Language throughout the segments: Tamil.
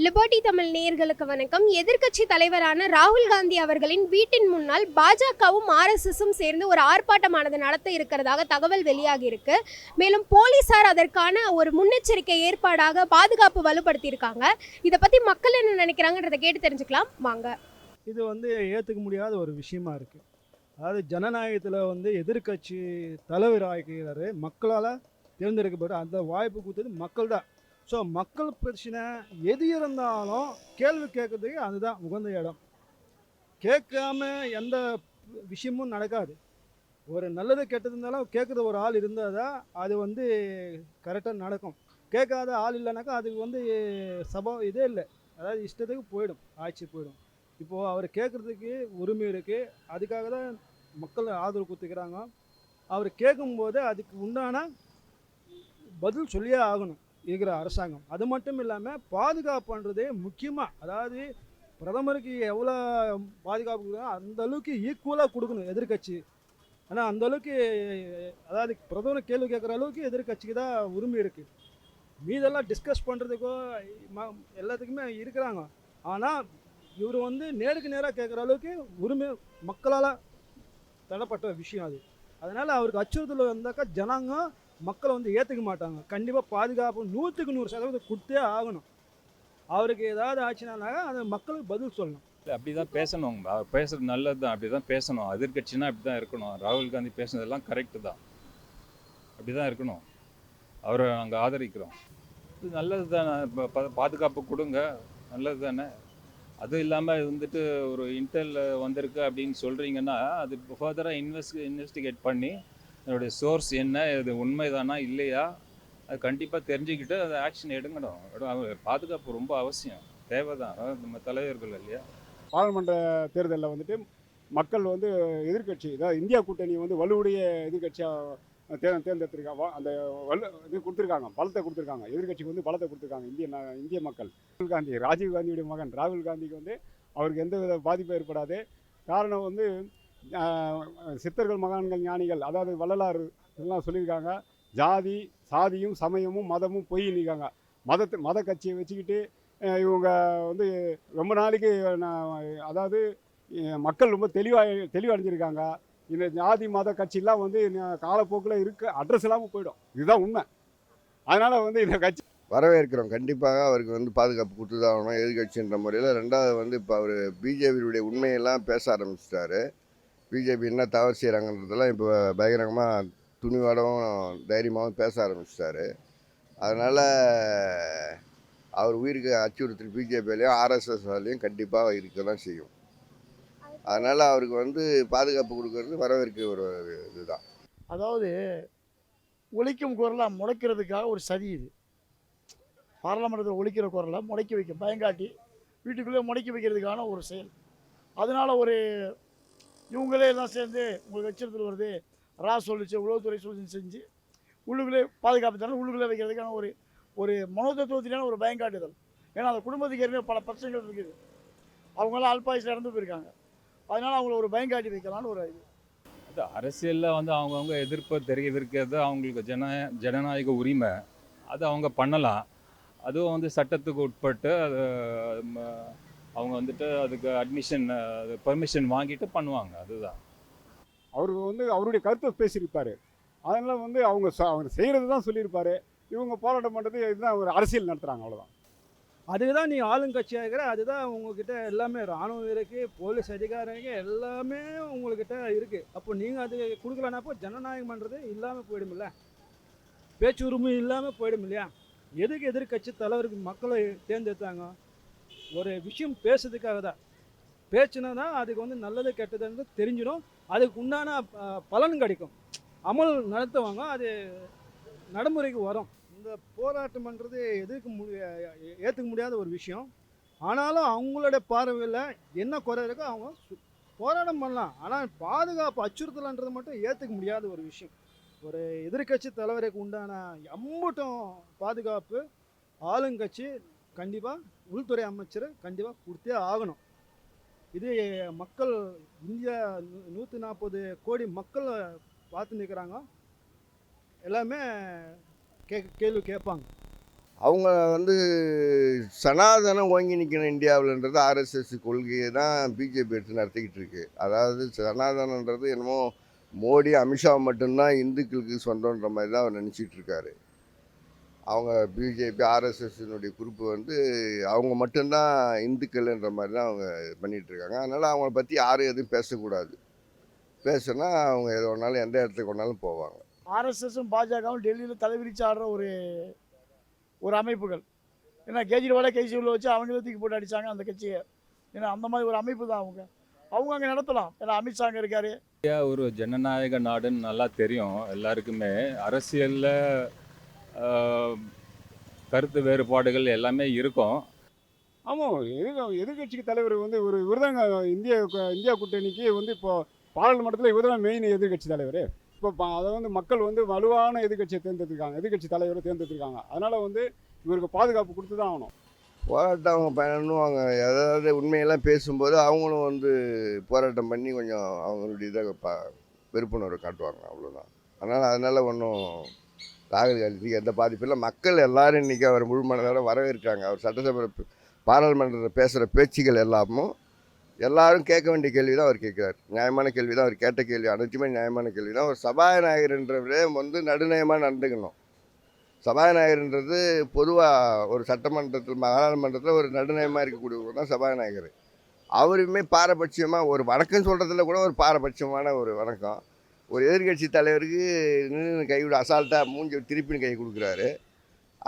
லிபர்டி தமிழ் நேயர்களுக்கு வணக்கம். எதிர்க்கட்சி தலைவரான ராகுல் காந்தி அவர்களின் வீட்டின் முன்னால் பாஜகவும் ஆர்எஸ்எஸும் சேர்ந்து ஒரு ஆர்ப்பாட்டமானது நடத்த இருக்கிறதாக தகவல் வெளியாகி இருக்கு. மேலும் போலீசார் அதற்கான ஒரு முன்னெச்சரிக்கை ஏற்பாடாக பாதுகாப்பு வலுப்படுத்தியிருக்காங்க இதை பத்தி மக்கள் என்ன நினைக்கிறாங்கன்றதை கேட்டு தெரிஞ்சுக்கலாம். வாங்க. இது வந்து ஏற்றுக்க முடியாத ஒரு விஷயமா இருக்குது அதாவது ஜனநாயகத்தில் வந்து எதிர்க்கட்சி தலைவர் ஆகிறாரு மக்களால் தேர்ந்தெடுக்கப்பட்ட அந்த வாய்ப்பு கொடுத்தது மக்கள் தான் ஸோ மக்கள் பிரச்சனை எது இருந்தாலும் கேள்வி கேட்கறதுக்கு அதுதான் உகந்த இடம். கேட்காம எந்த விஷயமும் நடக்காது. ஒரு நல்லது கெட்டது இருந்தாலும் கேட்குற ஒரு ஆள் இருந்தால் தான் அது வந்து கரெக்டாக நடக்கும். கேட்காத ஆள் இல்லைனாக்கா அதுக்கு வந்து சபா இதே இல்லை. அதாவது இஷ்டத்துக்கு போயிடும் ஆட்சி போயிடும். இப்போது அவர் கேட்குறதுக்கு உரிமை இருக்குது அதுக்காக தான் மக்கள் ஆதரவு கொடுத்துக்கிறாங்க. அவர் கேட்கும்போது அதுக்கு உண்டான பதில் சொல்லியே ஆகணும். இருக்கிற அரசாங்கம். அது மட்டும் இல்லாமல் பாதுகாப்புன்றதே முக்கியமாக அதாவது பிரதமருக்கு எவ்வளோ பாதுகாப்பு கொடுக்குறோ அந்த அளவுக்கு ஈக்குவலாக கொடுக்கணும் எதிர்க்கட்சி. ஆனால் அந்த அளவுக்கு அதாவது பிரதமர் கேள்வி கேட்குற அளவுக்கு எதிர்க்கட்சிக்கு தான் உரிமை இருக்குது மீதெல்லாம் டிஸ்கஸ் பண்ணுறதுக்கோ ம- எல்லாத்துக்குமே இருக்கிறாங்க. ஆனால் இவர் வந்து நேருக்கு நேராக கேட்குற அளவுக்கு உரிமை மக்களால் தடப்பட்ட விஷயம் அது. அதனால் அவருக்கு அச்சுறுத்தல் வந்தாக்கா ஜனங்க மக்களை வந்து ஏற்றுக்க மாட்டாங்க. கண்டிப்பாக பாதுகாப்பு நூற்றுக்கு நூறு சதவீதம் கொடுத்தே ஆகணும். அவருக்கு ஏதாவது ஆச்சுனால அதை மக்களுக்கு பதில் சொல்லணும். இல்லை அப்படி தான் பேசணும். அவர் பேசுறது நல்லது தான் அப்படி தான் பேசணும். எதிர்கட்சினா அப்படி தான் இருக்கணும். ராகுல் காந்தி பேசுனதெல்லாம் கரெக்டு தான். அப்படி தான் இருக்கணும். அவரை நாங்கள் ஆதரிக்கிறோம். இது நல்லது தானே இப்போ பாதுகாப்பு கொடுங்க. நல்லது தானே அதுவும் இல்லாமல் இது வந்துட்டு ஒரு இன்டெல் வந்திருக்கு அப்படின்னு சொல்கிறீங்கன்னா அது ஃபர்தராக இன்வெஸ்ட் இன்வெஸ்டிகேட் பண்ணி அதனுடைய சோர்ஸ் என்ன இது உண்மைதானா இல்லையா? அது கண்டிப்பாக தெரிஞ்சுக்கிட்டு அதை ஆக்ஷன் எடுங்கணும். பாதுகாப்பு ரொம்ப அவசியம். தேவை தான் நம்ம தலைவர்கள் இல்லையா? பாராளுமன்ற தேர்தலில் வந்துட்டு மக்கள் வந்து எதிர்க்கட்சி அதாவது இந்தியா கூட்டணி வந்து வலுவுடைய எதிர்க்கட்சியாக தே தேர்ந்தெடுத்திருக்காங்க. அந்த வலு இது கொடுத்துருக்காங்க பலத்தை கொடுத்துருக்காங்க. எதிர்க்கட்சிக்கு வந்து பலத்தை கொடுத்துருக்காங்க இந்திய இந்திய மக்கள். ராகுல் காந்தி ராஜீவ் காந்தியுடைய மகன் ராகுல் காந்திக்கு வந்து அவருக்கு எந்த வித பாதிப்பும் ஏற்படாது. காரணம் வந்து சித்தர்கள் மகான்கள் ஞானிகள் அதாவது வள்ளலாறு இதெல்லாம் சொல்லியிருக்காங்க. ஜாதி சாதியும் சமயமும் மதமும் பொய் நிற்காங்க. மதத்தை மத கட்சியை வச்சுக்கிட்டு இவங்க வந்து ரொம்ப நாளைக்கு நான் அதாவது மக்கள் ரொம்ப தெளிவாக தெளிவடைஞ்சிருக்காங்க. இந்த ஜாதி மத கட்சிலாம் வந்து காலப்போக்கில் இருக்க அட்ரஸ் இல்லாமல் போயிடும். இதுதான் உண்மை. அதனால் வந்து இந்த கட்சி வரவேற்கிறோம். கண்டிப்பாக அவருக்கு வந்து பாதுகாப்பு கொடுத்து தான் ஆகணும். எதிர்கட்சின்ற முறையில் ரெண்டாவது வந்து இப்போ அவர் பிஜேபியுடைய உண்மையெல்லாம் பேச ஆரம்பிச்சிட்டாரு. பிஜேபி என்ன தவறு செய்கிறாங்கன்றதெல்லாம் இப்போ பயங்கரமாக துணிவாடவும் தைரியமாகவும் பேச ஆரம்பிச்சிட்டாரு. அதனால் அவர் உயிருக்கு அச்சுறுத்தல் பிஜேபியிலையும் ஆர்எஸ்எஸ்லையும் கண்டிப்பாக இருக்க தான் செய்யும். அதனால் அவருக்கு வந்து பாதுகாப்பு கொடுக்கறது வரவேற்க ஒரு இதுதான். அதாவது ஒழிக்கும் குரலாக முளைக்கிறதுக்காக ஒரு சதி இது. பாராளுமன்றத்தில் ஒழிக்கிற குரலை முடக்கி வைக்க பயங்காட்டி வீட்டுக்குள்ளே முடக்கி வைக்கிறதுக்கான ஒரு செயல். அதனால் ஒரு இவங்களே எல்லாம் சேர்ந்து உங்களுக்கு எச்சரித்தல் வருது ரா சொல்லிச்சு உளவுத்துறை சொல்லி செஞ்சு உள்ளுக்குள்ளே பாதுகாப்பு தானே உள்ளுக்குள்ளே வைக்கிறதுக்கான ஒரு ஒரு மனோதத்துவத்திலான ஒரு பயங்காட்டுதல் ஏன்னா அந்த குடும்பத்துக்கு ஏற்கனவே பல பிரச்சனைகள் இருக்குது. அவங்களாம் அல்பாயுசில் இறந்து போயிருக்காங்க. அதனால் அவங்கள ஒரு பயங்காட்டி வைக்கலாம்னு ஒரு இது. அது அரசியலில் வந்து அவங்கவுங்க எதிர்ப்பை தெரிவிக்கிறது அவங்களுக்கு ஜன ஜனநாயக உரிமை. அது அவங்க பண்ணலாம். அதுவும் வந்து சட்டத்துக்கு உட்பட்டு அது ம, அவங்க வந்துட்டு அதுக்கு அட்மிஷன் பெர்மிஷன் வாங்கிட்டு பண்ணுவாங்க அதுதான். அவர் வந்து அவருடைய கருத்தை பேசியிருப்பார். அதனால் வந்து அவங்க அவங்க செய்கிறது தான் சொல்லியிருப்பாரு. இவங்க போராட்டம் பண்ணுறது இதுதான் ஒரு அரசியல் நடத்துகிறாங்க அவ்வளோதான் அதுக்கு தான் நீ ஆளுங்கட்சியாக இருக்கிற அதுதான் உங்ககிட்ட எல்லாமே இராணுவம் இருக்குது போலீஸ் அதிகாரம் இருக்கு எல்லாமே உங்கள்கிட்ட இருக்குது அப்போ நீங்கள் அது கொடுக்கலனாப்போ ஜனநாயகம்ன்றது இல்லாமல் போயிடுமில்ல பேச்சு உரிமை இல்லாமல் போயிடும் இல்லையா? எதுக்கு எதிர்க்கட்சி தலைவருக்கு மக்களை தேர்ந்தெடுத்தாங்க? ஒரு விஷயம் பேசுறதுக்காக தான். பேச்சுனா தான் அதுக்கு வந்து நல்லது கெட்டதுன்னு தெரிஞ்சிடும். அதுக்கு உண்டான பலன் கிடைக்கும். அமல் நடத்துவாங்க அது நடைமுறைக்கு வரும். இந்த போராட்டம் பண்ணுறது எதிர்க்க முடிய ஏற்றுக்க முடியாத ஒரு விஷயம். ஆனாலும் அவங்களோட பார்வையில் என்ன குறை இருக்கோ அவங்க சு- போராட்டம் பண்ணலாம். ஆனால் பாதுகாப்பு அச்சுறுத்தலன்றது மட்டும் ஏற்றுக்க முடியாத ஒரு விஷயம். ஒரு எதிர்க்கட்சி தலைவருக்கு உண்டான எம்மட்டும் பாதுகாப்பு ஆளுங்கட்சி கண்டிப்பாக உள்துறை அமைச்சரை கண்டிப்பாக கொடுத்தே ஆகணும். இது மக்கள் இந்தியா நூற்றி நாற்பது கோடி மக்கள் பார்த்து நிற்கிறாங்க எல்லாமே கே கேள்வி கேட்பாங்க. அவங்க வந்து சனாதனம் ஓங்கி நிற்கணும் இந்தியாவில்ன்றது ஆர்எஸ்எஸ் கொள்கையை தான் பிஜேபி எடுத்து நடத்திக்கிட்டு இருக்கு. அதாவது சனாதனன்றது என்னமோ மோடி அமித்ஷா மட்டும்தான் இந்துக்களுக்கு சொந்தன்ற மாதிரி தான் அவர் நினச்சிட்டு இருக்காரு. அவங்க பிஜேபி ஆர்எஸ்எஸ்னுடைய குரூப்பு வந்து அவங்க மட்டும்தான் இந்துக்கள்ன்ற மாதிரி தான் அவங்க பண்ணிகிட்டு இருக்காங்க அதனால் அவங்கள பற்றி யாரும் எதுவும் பேசக்கூடாது. பேசுனா அவங்க எது வேணாலும் எந்த இடத்துக்கு வேணாலும் போவாங்க. ஆர்எஸ்எஸும் பாஜகவும் டெல்லியில் தலைவிரிச்சு ஆடுற ஒரு ஒரு அமைப்புகள். ஏன்னா கேஜ்ரிவாலை கைசி உள்ள வச்சு அவங்களே தூக்கி போட்டு அடிச்சாங்க அந்த கட்சியை. ஏன்னா அந்த மாதிரி ஒரு அமைப்பு தான் அவங்க. அவங்க அங்கே நடத்தலாம். ஏன்னா அமித்ஷா அங்கே இருக்காரு. ஒரு ஜனநாயக நாடுன்னு நல்லா தெரியும். எல்லாருக்குமே அரசியலில் கருத்து வேறுபாடுகள் எல்லாமே இருக்கும். ஆமாம் எதிர்க எதிர்கட்சிக்கு தலைவர் வந்து ஒரு இவர்தாங்க இந்திய இந்தியா கூட்டணிக்கு வந்து இப்போ பாராளுமன்றத்தில் இவர் தான் மெயின் எதிர்கட்சி தலைவர். இப்போ அதை வந்து மக்கள் வந்து வலுவான எதிர்கட்சியை தேர்ந்தெடுத்திருக்காங்க எதிர்கட்சி தலைவரை தேர்ந்தெடுத்திருக்காங்க. அதனால் வந்து இவருக்கு பாதுகாப்பு கொடுத்து தான் ஆகணும். போராட்டம் அவங்க பண்ணுவாங்க அதாவது உண்மையெல்லாம் பேசும்போது அவங்களும் வந்து போராட்டம் பண்ணி கொஞ்சம் அவங்களுடைய இதை பா விருப்புணர்வை காட்டுவாங்க அவ்வளோதான் அதனால் அதனால் ஒன்றும் ராகுல் காந்திக்கு எந்த பாதிப்பும் இல்லை. மக்கள் எல்லாரும் இன்றைக்கி அவர் முழு மனதோட வரவேற்கிறாங்க. அவர் சட்டசபை பாராளுமன்றத்தில் பேசுகிற பேச்சுகள் எல்லாமும் எல்லாரும் கேட்க வேண்டிய கேள்வி தான் அவர் கேட்குறாரு. நியாயமான கேள்வி தான் அவர் கேட்ட கேள்வி அனைத்துமே நியாயமான கேள்வி தான் ஒரு சபாநாயகர்ன்றவரே வந்து நடுநயமாக நடந்துக்கணும். சபாநாயகர்ன்றது பொதுவாக ஒரு சட்டமன்றத்தில் பாராளுமன்றத்தில் ஒரு நடுநயமாக இருக்கக்கூடியவர் தான் சபாநாயகர். அவருமே பாரபட்சமாக ஒரு வணக்கம் சொல்கிறதுல கூட ஒரு பாரபட்சமான ஒரு வணக்கம். ஒரு எதிர்க்கட்சி தலைவருக்கு நின்று கை விட அசால்ட்டாக மூஞ்சி திருப்பின்னு கை கொடுக்குறாரு.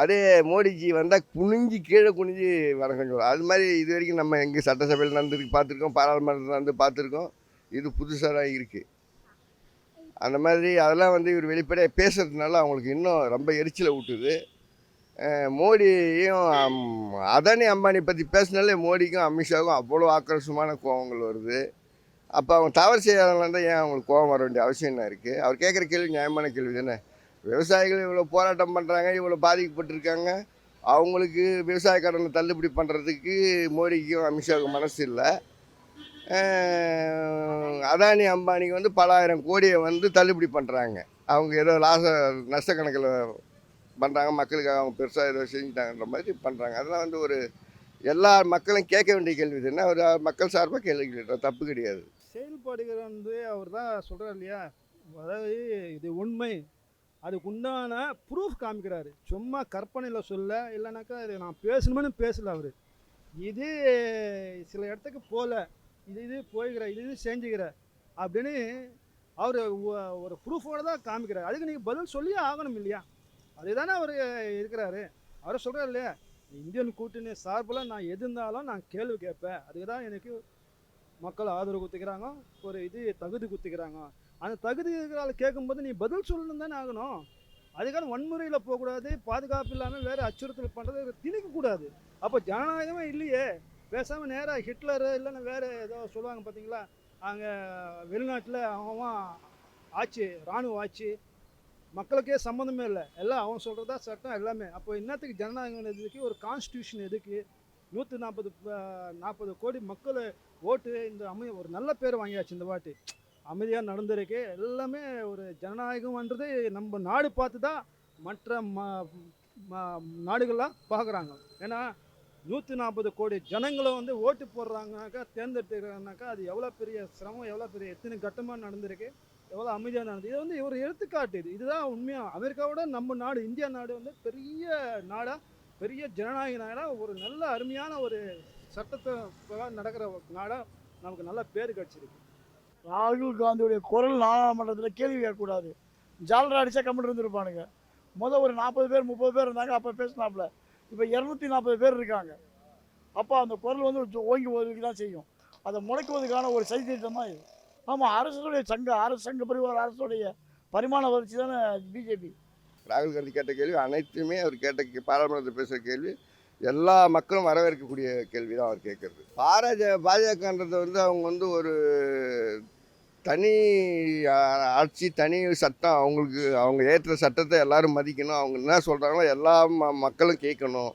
அதே மோடிஜி வந்தால் குனிஞ்சு கீழே குனிஞ்சு வணக்கம் சொல்லுவார். அது மாதிரி இது வரைக்கும் நம்ம எங்கே சட்டசபையில் நடந்துருக்கு பார்த்துருக்கோம். பாராளுமன்றத்தில் நடந்து பார்த்துருக்கோம். இது புதுசாக தான் இருக்குது அந்த மாதிரி அதெல்லாம் வந்து இவர் வெளிப்படையாக பேசுறதுனால அவங்களுக்கு இன்னும் ரொம்ப எரிச்சலை விட்டுது மோடியும் அதானி அம்பானி பற்றி பேசினாலே மோடிக்கும் அமித்ஷாவுக்கும் அவ்வளோ ஆக்ரோஷமான கோபங்கள் வருது. அப்போ அவங்க தவறு செய்யாதவங்க ஏன் அவங்களுக்கு கோபம் வர வேண்டிய அவசியம் என்ன இருக்குது அவர் கேட்குற கேள்வி நியாயமான கேள்வி தானே? விவசாயிகள் இவ்வளோ போராட்டம் பண்ணுறாங்க இவ்வளோ பாதிக்கப்பட்டிருக்காங்க. அவங்களுக்கு விவசாய கடனை தள்ளுபடி பண்ணுறதுக்கு மோடிக்கும் அமித்ஷாவுக்கும் மனசு இல்லை. அதானி அம்பானிக்கு வந்து பலாயிரம் கோடியை வந்து தள்ளுபடி பண்ணுறாங்க அவங்க ஏதோ லாச நஷ்ட கணக்கில் பண்ணுறாங்க மக்களுக்காக அவங்க பெருசாக ஏதோ செஞ்சுட்டாங்கன்ற மாதிரி பண்ணுறாங்க அதெல்லாம் வந்து ஒரு எல்லா மக்களும் கேட்க வேண்டிய கேள்வி தானே? ஒரு மக்கள் சார்பாக கேள்வி கேட்டோம் தப்பு கிடையாது. செயல்படுகிற வந்து அவர் தான் சொல்கிறார் இல்லையா? அதாவது இது உண்மை. அதுக்கு உண்டான ப்ரூஃப் காமிக்கிறாரு. சும்மா கற்பனையில் சொல்ல இல்லைனாக்கா இது நான் பேசணும்னு பேசல அவர். இது சில இடத்துக்கு போகல இது இது போய்கிற இது இது செஞ்சுக்கிற அப்படின்னு அவர் ஒரு ப்ரூஃபோடு தான் காமிக்கிறார். அதுக்கு நீங்கள் பதில் சொல்லியே ஆகணும் இல்லையா? அதுதானே அவர் இருக்கிறாரு. அவர் சொல்கிறார் இல்லையா? இந்தியன் கூட்டணி சார்பில் நான் எது இருந்தாலும் நான் கேள்வி கேட்பேன். அதுக்கு தான் எனக்கு மக்கள் ஆதரவு குத்துக்கிறாங்க ஒரு இது தகுதி குத்துக்கிறாங்க. அந்த தகுதி இருக்கிறாள் கேட்கும்போது நீ பதில் சொல்லணும் தானே ஆகணும். அதுக்கான வன்முறையில் போகக்கூடாது பாதுகாப்பு இல்லாமல் வேறு அச்சுறுத்தல் பண்ணுறது திணிக்கக்கூடாது. அப்போ ஜனநாயகமே இல்லையே. பேசாமல் நேராக ஹிட்லர் இல்லைன்னா வேறு ஏதோ சொல்லுவாங்க பார்த்தீங்களா அங்கே வெளிநாட்டில் அவன் ஆட்சி இராணுவ ஆட்சி. மக்களுக்கே சம்மந்தமே இல்லை. எல்லாம் அவன் சொல்கிறதா சட்டம் எல்லாமே. அப்போ என்னத்துக்கு ஜனநாயகம் எதுக்கு? ஒரு கான்ஸ்டியூஷன் எதுக்கு? நூற்றி நாற்பது நாற்பது கோடி மக்கள் ஓட்டு இந்த அமைதி ஒரு நல்ல பேர் வாங்கியாச்சு இந்த வாட்டி. அமைதியாக நடந்திருக்கு எல்லாமே ஒரு ஜனநாயகம்ன்றது நம்ம நாடு பார்த்து தான் மற்ற ம நாடுகள்லாம் பார்க்குறாங்க. ஏன்னா நூற்றி நாற்பது கோடி ஜனங்களை வந்து ஓட்டு போடுறாங்கனாக்கா தேர்ந்தெடுத்துக்கிறாங்கனாக்கா அது எவ்வளோ பெரிய சிரமம் எவ்வளோ பெரிய எத்தனை கட்டமாக நடந்திருக்கு எவ்வளோ அமைதியாக நடந்தது இது வந்து ஒரு எடுத்துக்காட்டு இது. இதுதான் உண்மையாக அமெரிக்காவோட நம்ம நாடு இந்தியா நாடு வந்து பெரிய நாடாக பெரிய ஜனநாயக நாடாக ஒரு நல்ல அருமையான ஒரு சட்டத்தை நடக்கிற நாடாக நமக்கு நல்ல பேர் கிடச்சிருக்கு. ராகுல் காந்தியுடைய குரல் நாடாளுமன்றத்தில் கேள்வி கேட்கக்கூடாது. ஜாலரா அடித்தா கம்மிட்டு இருந்திருப்பானுங்க. முதல் ஒரு நாற்பது பேர் முப்பது பேர் இருந்தாங்க அப்போ பேசினாப்புல. இப்போ இரநூத்தி நாற்பது பேர் இருக்காங்க. அப்போ அந்த குரல் வந்து ஓங்கி ஒதுக்கி தான் செய்யும். அதை முடக்குவதற்கான ஒரு சதித்திட்டம் தான் இது. ஆமாம் அரசுடைய சங்க அரசு சங்க பரிவார அரசுடைய பரிமாண வளர்ச்சி தானே பிஜேபி. ராகுல் காந்தி கேட்ட கேள்வி அனைத்துமே அவர் கேட்ட கே- பாராளுமன்றத்தில் பேசுகிற கேள்வி எல்லா மக்களும் வரவேற்கக்கூடிய கேள்வி தான் அவர் கேட்குறது. பாரஜ பாஜகன்றது வந்து அவங்க வந்து ஒரு தனி ஆட்சி தனி சட்டம் அவங்களுக்கு அவங்க ஏற்ற சட்டத்தை எல்லோரும் மதிக்கணும். அவங்க என்ன சொல்கிறாங்களோ எல்லா ம மக்களும் கேட்கணும்.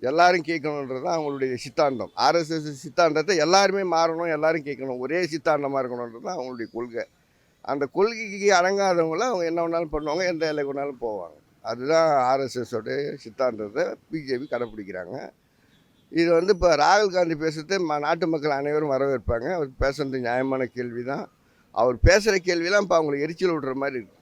எல்லாரும் கேட்கணுன்றது தான் அவங்களுடைய சித்தாந்தம். ஆர்எஸ்எஸ் சித்தாந்தத்தை எல்லாருமே மாறணும் எல்லாரும் கேட்கணும். ஒரே சித்தாந்தமாக இருக்கணுன்றது தான் அவங்களுடைய கொள்கை. அந்த கொள்கைக்கு அடங்காதவங்கள அவங்க என்ன வேணாலும் பண்ணுவாங்க எந்த எல்லைக்கு வேணாலும் போவாங்க. அதுதான் ஆர்எஸ்எஸோட சித்தாந்தத்தை பிஜேபி கடைப்பிடிக்கிறாங்க. இது வந்து இப்போ ராகுல் காந்தி பேசுறது ம நாட்டு மக்கள் அனைவரும் வரவேற்பாங்க. அவர் பேசுறது நியாயமான கேள்வி தான் அவர் பேசுகிற கேள்வியெல்லாம் இப்போ அவங்களுக்கு எரிச்சல் விடுற மாதிரி இருக்குது